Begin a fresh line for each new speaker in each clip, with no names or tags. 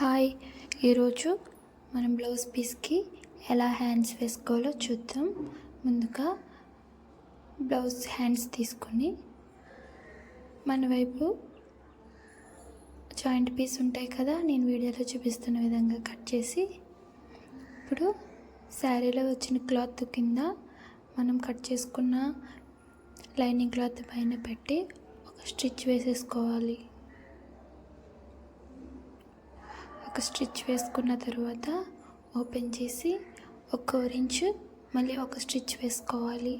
Hi. ఈరోజు మనం blouse పీస్కి ఎలా హ్యాండ్స్ వేసుకోవాలో చూద్దాం. ముందుగా బ్లౌజ్ హ్యాండ్స్ తీసుకొని మన వైపు జాయింట్ పీస్ ఉంటాయి కదా నేను వీడియోలో చూపిస్తున్న విధంగా కట్ చేసి ఇప్పుడు శారీలో వచ్చిన క్లాత్ కింద మనం కట్ చేసుకున్న లైనింగ్ క్లాత్ పైన పెట్టి ఒక స్టిచ్ వేసేసుకోవాలి. ఒక స్టిచ్ వేసుకున్న తర్వాత ఓపెన్ చేసి ఒక ఇంచు మళ్ళీ ఒక స్టిచ్ వేసుకోవాలి.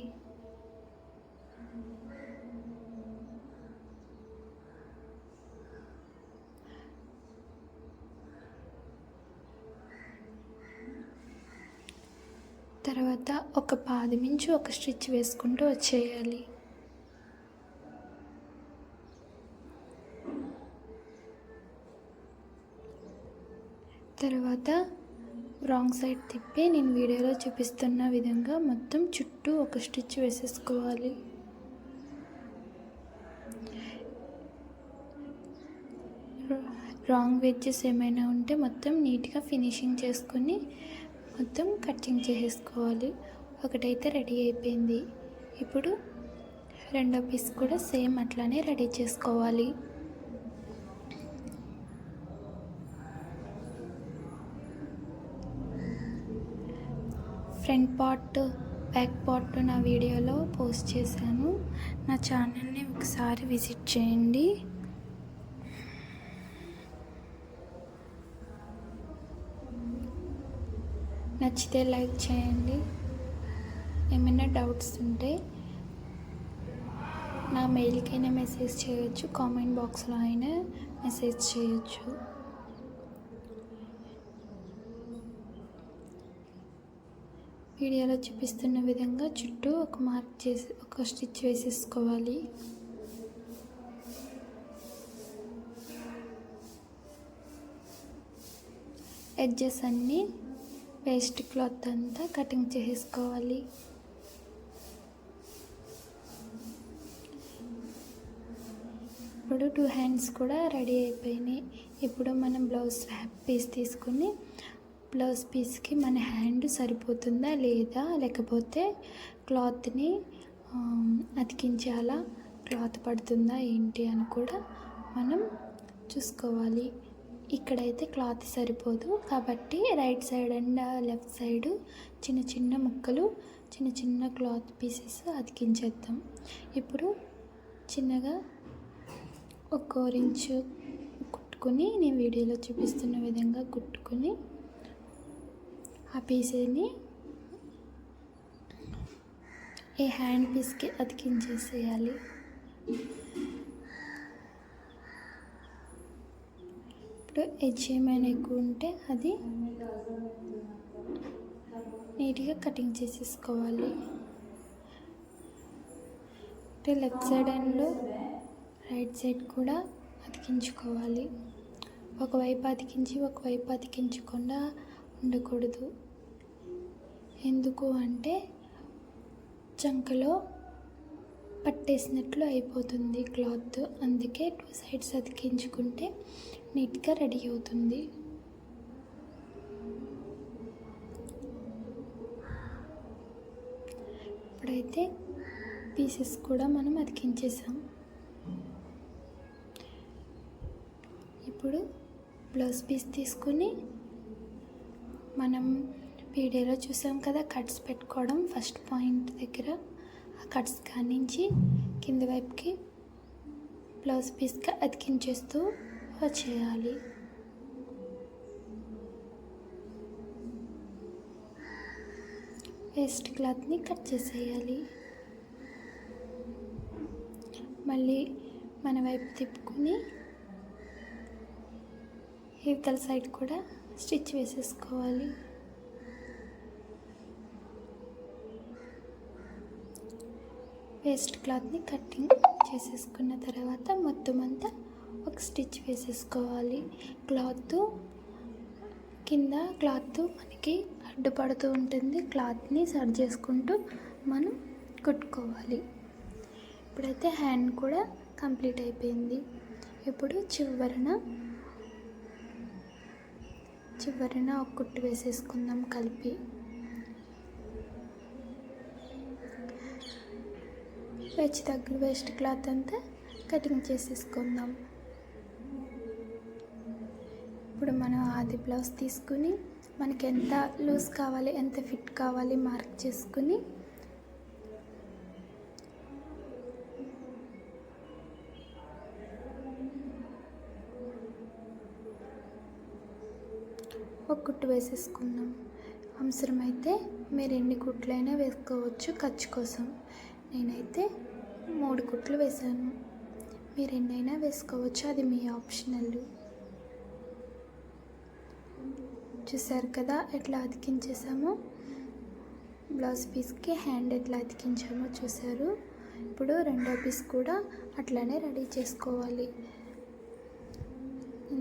తర్వాత ఒక పాది మించి ఒక స్టిచ్ వేసుకుంటూ వచ్చేయాలి. తర్వాత రాంగ్ సైడ్ తిప్పి నేను వీడియోలో చూపిస్తున్న విధంగా మొత్తం చుట్టూ ఒక స్టిచ్ వేసేసుకోవాలి. రాంగ్ వెజ్జెస్ ఏమైనా ఉంటే మొత్తం నీట్గా ఫినిషింగ్ చేసుకొని మొత్తం కటింగ్ చేసేసుకోవాలి. ఒకటైతే రెడీ అయిపోయింది. ఇప్పుడు రెండో పీస్ కూడా సేమ్ అట్లానే రెడీ చేసుకోవాలి. పార్ట్ బ్యాక్ పార్ట్ నా వీడియోలో పోస్ట్ చేశాను. నా ఛానల్ని ఒకసారి విజిట్ చేయండి. నచ్చితే లైక్ చేయండి. ఏమైనా డౌట్స్ ఉంటే నా మెయిల్కైనా మెసేజ్ చేయొచ్చు కామెంట్ బాక్స్లో అయినా మెసేజ్ చేయొచ్చు. వీడియోలో చూపిస్తున్న విధంగా చుట్టూ ఒక మార్క్ చేసి ఒక స్టిచ్ వేసేసుకోవాలి. ఎడ్జెస్ అన్నీ వేస్ట్ క్లాత్ అంతా కటింగ్ చేసేసుకోవాలి. ఇప్పుడు టూ హ్యాండ్స్ కూడా రెడీ అయిపోయినాయి. ఇప్పుడు మనం బ్లౌజ్ పీస్ తీసుకుని బ్లౌజ్ పీస్కి మన హ్యాండ్ సరిపోతుందా లేదా? లేకపోతే క్లాత్ని అతికించాలా క్లాత్ పడుతుందా ఏంటి అని కూడా మనం చూసుకోవాలి. ఇక్కడైతే క్లాత్ సరిపోదు. కాబట్టి right side and left side చిన్న చిన్న ముక్కలు చిన్న చిన్న క్లాత్ పీసెస్ అతికించేద్దాం. ఇప్పుడు చిన్నగా ఒక ఇంచు కుట్టుకొని నేను వీడియోలో చూపిస్తున్న విధంగా కుట్టుకొని ఆ పీస్ని ఈ హ్యాండ్ పీస్కి అతికించేసేయాలి. ఇప్పుడు ఎడ్జ్ ఏమైనా ఎక్కువ ఉంటే అది నీట్గా కటింగ్ చేసేసుకోవాలి. అంటే left side and right side కూడా అతికించుకోవాలి. ఒకవైపు అతికించి ఒకవైపు అతికించకుండా ఉండకూడదు. ఎందుకు అంటే చంకలో పట్టేసినట్లు అయిపోతుంది క్లాత్. అందుకే టూ సైడ్స్ అతికించుకుంటే నీట్గా రెడీ అవుతుంది. ఇప్పుడైతే పీసెస్ కూడా మనం అతికించేసాం. ఇప్పుడు బ్లౌజ్ పీస్ తీసుకొని మనం వీడియోలో చూసాం కదా కట్స్ పెట్టుకోవడం ఫస్ట్ పాయింట్ దగ్గర. ఆ కట్స్ కానించి కింది వైపుకి బ్లౌజ్ పీస్గా అతికించేస్తూ చేయాలి వేస్ట్ క్లాత్ని కట్ చేసేయాలి. మళ్ళీ మన వైపు తిప్పుకొని ఇవతల సైడ్ కూడా స్టిచ్ వేసేసుకోవాలి. వేస్ట్ క్లాత్ని కట్టింగ్ చేసేసుకున్న తర్వాత మొత్తం అంతా ఒక స్టిచ్ వేసేసుకోవాలి. క్లాత్ కింద క్లాత్ మనకి అడ్డుపడుతూ ఉంటుంది. క్లాత్ని సర్జ్ చేసుకుంటూ మనం కుట్టుకోవాలి. ఇప్పుడైతే హ్యాండ్ కూడా కంప్లీట్ అయిపోయింది. ఇప్పుడు చివరన చివరిన ఒక కుట్టు వేసేసుకుందాం కలిపి. వెచ్చి తగ్గు వేస్ట్ క్లాత్ అంతా కటింగ్ చేసేసుకుందాం. ఇప్పుడు మనం ఆది బ్లౌజ్ తీసుకుని మనకి ఎంత లూజ్ కావాలి ఎంత ఫిట్ కావాలి మార్క్ చేసుకుని ఒక కుట్టు వేసేసుకుందాం. అవసరమైతే మీరు ఎన్ని కుట్లైనా వేసుకోవచ్చు ఖర్చు కోసం. నేనైతే మూడు కుట్లు వేసాను మీరు ఎన్నైనా వేసుకోవచ్చు అది మీ ఆప్షనల్. చూసారు కదా ఎట్లా అతికించేసామో బ్లౌజ్ పీస్కి హ్యాండ్ ఎట్లా అతికించామో చూసారు ఇప్పుడు రెండో పీస్ కూడా అట్లానే రెడీ చేసుకోవాలి.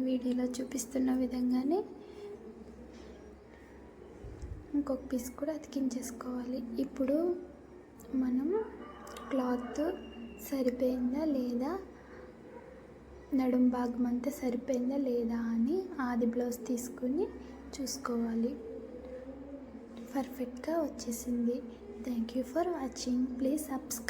వీడియోలో చూపిస్తున్న విధంగానే ఇంకొక పీస్ కూడా అతికించేసుకోవాలి. ఇప్పుడు మనం క్లాత్ సరిపోయిందా లేదా నడుం భాగం అంతా సరిపోయిందా లేదా అని ఆది బ్లౌజ్ తీసుకుని చూసుకోవాలి. పర్ఫెక్ట్గా వచ్చేసింది. Thank you for watching. Please subscribe.